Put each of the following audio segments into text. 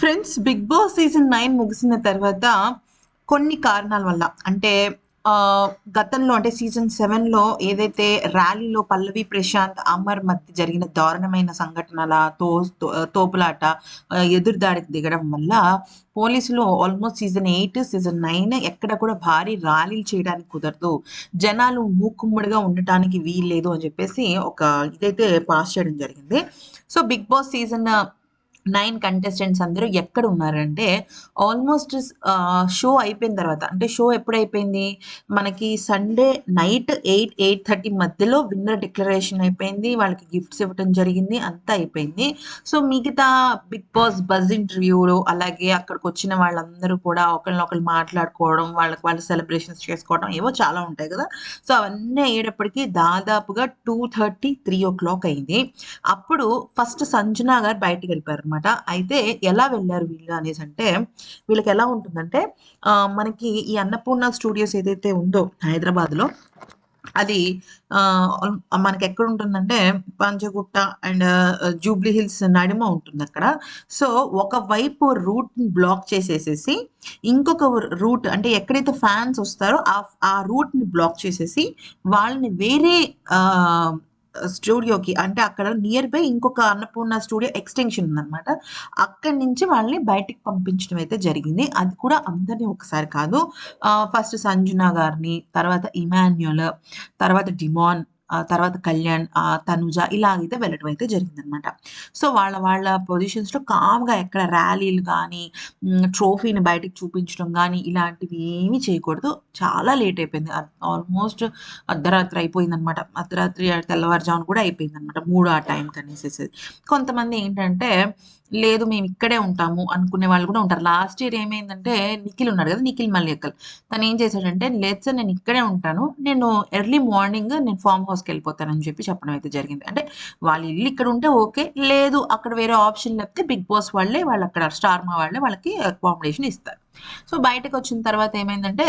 Friends Bigg Boss season nine ముగిసిన తర్వాత కొన్ని కారణాల వల్ల అంటే గతంలో అంటే సీజన్ సెవెన్లో ఏదైతే ర్యాలీలో పల్లవి ప్రశాంత్ అమర్ మధ్య జరిగిన దారుణమైన సంఘటనల తో తో- తోపులాట ఆ, ఎదురుదాడికి దిగడం వల్ల పోలీసులు almost season eight season nine ఎక్కడ కూడా భారీ ర్యాలీలు చేయడానికి కుదరదు. జనాలు మూకుమ్మడిగా ఉండటానికి వీల్లేదు అని చెప్పేసి ఒక ఇదైతే పాస్ చేయడం జరిగింది. So Bigg Boss season nine contestants అందరూ ఎక్కడ ఉన్నారంటే ఆల్మోస్ట్ షో అయిపోయిన తర్వాత. అంటే షో ఎప్పుడైపోయింది? మనకి Sunday night eight eight thirty మధ్యలో విన్నర్ డిక్లరేషన్ అయిపోయింది. వాళ్ళకి గిఫ్ట్స్ ఇవ్వడం జరిగింది. అంతా అయిపోయింది. సో మిగతా బిగ్ బాస్ బజ్ ఇంటర్వ్యూలు అలాగే అక్కడికి వచ్చిన వాళ్ళందరూ కూడా ఒకరినొకరు మాట్లాడుకోవడం వాళ్ళకి వాళ్ళు సెలబ్రేషన్స్ చేసుకోవడం ఏవో చాలా ఉంటాయి కదా. సో అవన్నీ అయ్యేటప్పటికి దాదాపుగా two thirty three o'clock అయింది. అప్పుడు ఫస్ట్ సంజనా గారు బయటకు వెళ్ళిపోయారు అనమాట అయితే ఎలా వెళ్ళారు వీళ్ళు అనేసి అంటే వీళ్ళకి ఎలా ఉంటుందంటే మనకి ఈ అన్నపూర్ణ స్టూడియోస్ ఏదైతే ఉందో హైదరాబాద్లో అది ఆ, మనకి ఎక్కడ ఉంటుందంటే పంచగుట్ట అండ్ జూబ్లీ హిల్స్ నడిమ ఉంటుంది అక్కడ. సో ఒకవైపు రూట్ బ్లాక్ చేసేసేసి ఇంకొక రూట్ అంటే ఎక్కడైతే ఫ్యాన్స్ వస్తారో ఆ ఆ రూట్ని బ్లాక్ చేసేసి వాళ్ళని వేరే ఆ స్టూడియోకి అంటే అక్కడ నియర్ బై ఇంకొక అన్నపూర్ణ స్టూడియో ఎక్స్టెన్షన్ ఉందన్నమాట. అక్కడి నుంచి వాళ్ళని బయటికి పంపించడం అయితే జరిగింది. అది కూడా అందరినీ ఒకసారి కాదు. ఫస్ట్ సంజునా గారిని తర్వాత ఇమాన్యుల్ తర్వాత డిమాన్ తర్వాత కళ్యాణ్ తనుజ ఇలా అయితే వెళ్ళడం అయితే జరిగిందనమాట. సో వాళ్ళ వాళ్ళ పొజిషన్స్లో కామ్గా ఎక్కడ ర్యాలీలు కానీ ట్రోఫీని బయటకు చూపించడం కానీ ఇలాంటివి ఏమీ చేయకూడదు. చాలా లేట్ అయిపోయింది. ఆల్మోస్ట్ అర్ధరాత్రి అయిపోయింది అనమాట అర్ధరాత్రి తెల్లవారుజామున కూడా అయిపోయింది అనమాట మూడు ఆ టైం కనేసేసి కొంతమంది ఏంటంటే లేదు మేము ఇక్కడే ఉంటాము అనుకునే వాళ్ళు కూడా ఉంటారు. లాస్ట్ ఇయర్ ఏమైందంటే నిఖిల్ ఉన్నాడు కదా నిఖిల్ మల్లికల్. తను ఏం చేశాడంటే లేదు సార్ నేను ఇక్కడే ఉంటాను. నేను ఎర్లీ మార్నింగ్ నేను ఫామ్ హౌస్కి వెళ్ళిపోతానని చెప్పి చెప్పడం అయితే జరిగింది. అంటే వాళ్ళ ఇల్లు ఇక్కడ ఉంటే ఓకే లేదు అక్కడ వేరే ఆప్షన్ లేకపోతే బిగ్ బాస్ వాళ్ళే వాళ్ళు అక్కడ స్టార్ మా వాళ్ళే వాళ్ళకి అకామిడేషన్ ఇస్తారు. సో బయటకు వచ్చిన తర్వాత ఏమైందంటే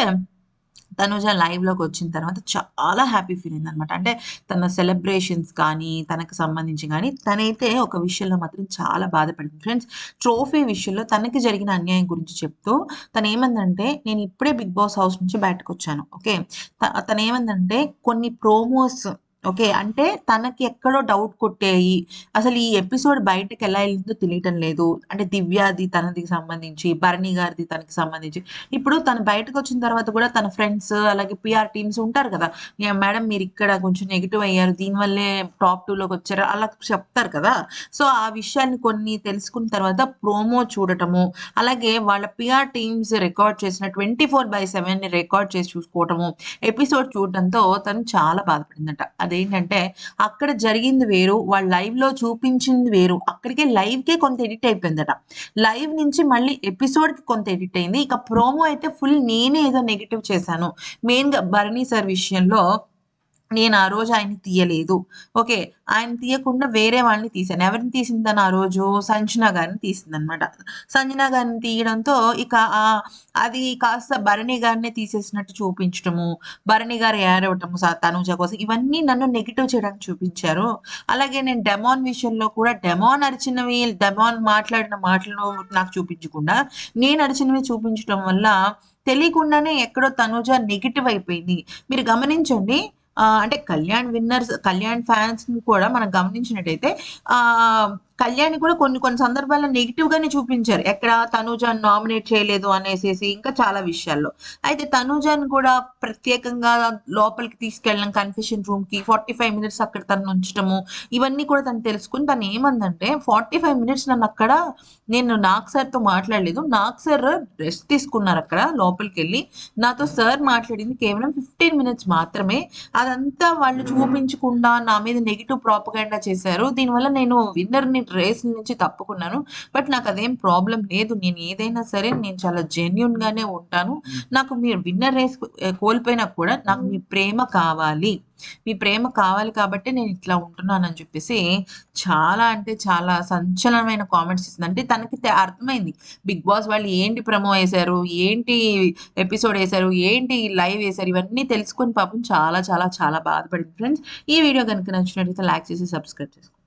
తనుజ లైవ్లోకి వచ్చిన తర్వాత చాలా హ్యాపీ ఫీల్ అయింది అనమాట అంటే తన సెలబ్రేషన్స్ కానీ తనకు సంబంధించి కానీ తనైతే ఒక విషయంలో మాత్రం చాలా బాధపడింది. ఫ్రెండ్స్ ట్రోఫీ విషయంలో తనకి జరిగిన అన్యాయం గురించి చెప్తూ తను ఏమందంటే నేను ఇప్పుడే బిగ్ బాస్ హౌస్ నుంచి బయటకు వచ్చాను ఓకే త- తను ఏమందంటే కొన్ని ప్రోమోస్ ఓకే. అంటే తనకి ఎక్కడో డౌట్ కొట్టేయి. అసలు ఈ ఎపిసోడ్ బయటకు ఎలా వెళ్ళిందో తెలియటం లేదు. అంటే దివ్యాది తనది సంబంధించి భరణి గారిది తనకి సంబంధించి. ఇప్పుడు తను బయటకు వచ్చిన తర్వాత కూడా తన ఫ్రెండ్స్ అలాగే పిఆర్ టీమ్స్ ఉంటారు కదా. మేడం మీరు ఇక్కడ కొంచెం నెగిటివ్ అయ్యారు. దీనివల్లే టాప్ టూలోకి వచ్చారు. అలా చెప్తారు కదా. సో ఆ విషయాన్ని కొన్ని తెలుసుకున్న తర్వాత ప్రోమో చూడటము అలాగే వాళ్ళ పిఆర్ టీమ్స్ రికార్డ్ చేసిన twenty four by seven record చేసి చూసుకోవటము ఎపిసోడ్ చూడటంతో తను చాలా బాధపడిందట. అదేంటంటే అక్కడ జరిగింది వేరు వాళ్ళు లైవ్లో చూపించింది వేరు. అక్కడికే లైవ్ కే కొంత ఎడిట్ అయిపోయిందట. లైవ్ నుంచి మళ్ళీ ఎపిసోడ్కి కొంత ఎడిట్ అయింది. ఇక ప్రోమో అయితే ఫుల్ నేనే ఏదో నెగిటివ్ చేశాను. మెయిన్గా భరణి సార్ విషయంలో నేను ఆ రోజు ఆయన్ని తీయలేదు. ఓకే ఆయన తీయకుండా వేరే వాళ్ళని తీశాను. ఎవరిని తీసిందని ఆ రోజు? సంజన గారిని తీసిందనమాట సంజన గారిని తీయడంతో ఇక ఆ అది కాస్త భరణి గారిని తీసేసినట్టు చూపించడము భరణి గారు ఏడవటము సా- తనుజ కోసం ఇవన్నీ నన్ను నెగిటివ్ చేయడానికి చూపించారు. అలాగే నేను డెమాన్ విషయంలో కూడా డెమాన్ అరిచినవి డెమాన్ మాట్లాడిన మాటలను నాకు చూపించకుండా నేను అరిచినవి చూపించడం వల్ల తెలియకుండానే ఎక్కడో తనుజ నెగిటివ్ అయిపోయింది. మీరు గమనించండి అంటే కళ్యాణ్ విన్నర్స్ కళ్యాణ్ ఫ్యాన్స్ కూడా మనం గమనించినట్టయితే ఆ కళ్యాణ్ కూడా కొన్ని కొన్ని సందర్భాల్లో నెగిటివ్ గానే చూపించారు. ఎక్కడ తనూజాన్ నామినేట్ చేయలేదు అనేసేసి ఇంకా చాలా విషయాల్లో. అయితే తనూజాన్ కూడా ప్రత్యేకంగా లోపలికి తీసుకెళ్ళడం కన్ఫెషన్ రూమ్కి ఫార్టీ ఫైవ్ మినిట్స్ అక్కడ తను ఉంచడము ఇవన్నీ కూడా తను తెలుసుకుని తను ఏమందంటే ఫార్టీ ఫైవ్ మినిట్స్ నన్ను అక్కడ నేను నాగ్ సార్తో మాట్లాడలేదు. నాగ్ సార్ రెస్ట్ తీసుకున్నారు అక్కడ లోపలికి వెళ్ళి నాతో సార్ మాట్లాడింది కేవలం ఫిఫ్టీన్ మినిట్స్ మాత్రమే. అదంతా వాళ్ళు చూపించకుండా నా మీద నెగిటివ్ ప్రాపగాండా చేశారు. దీనివల్ల నేను విన్నర్ని రేస్ నుంచి తప్పుకున్నాను. బట్ నాకు అదేం ప్రాబ్లం లేదు. నేను ఏదైనా సరే నేను చాలా జెన్యున్ గానే ఉంటాను. నాకు మీరు విన్నర్ రేస్ కోల్పోయినా కూడా నాకు మీ ప్రేమ కావాలి. మీ ప్రేమ కావాలి కాబట్టి నేను ఇట్లా ఉంటున్నానని చెప్పేసి చాలా అంటే చాలా సంచలనమైన కామెంట్స్ ఇస్తుంది అంటే తనకి అర్థమైంది. బిగ్ బాస్ వాళ్ళు ఏంటి ప్రమో వేశారు? ఏంటి ఎపిసోడ్ వేశారు? ఏంటి లైవ్ వేశారు? ఇవన్నీ తెలుసుకొని పాపం చాలా చాలా చాలా బాధపడింది. ఫ్రెండ్స్ ఈ వీడియో కనుక నచ్చినట్లయితే లైక్ చేసి సబ్స్క్రైబ్ చేసుకోండి.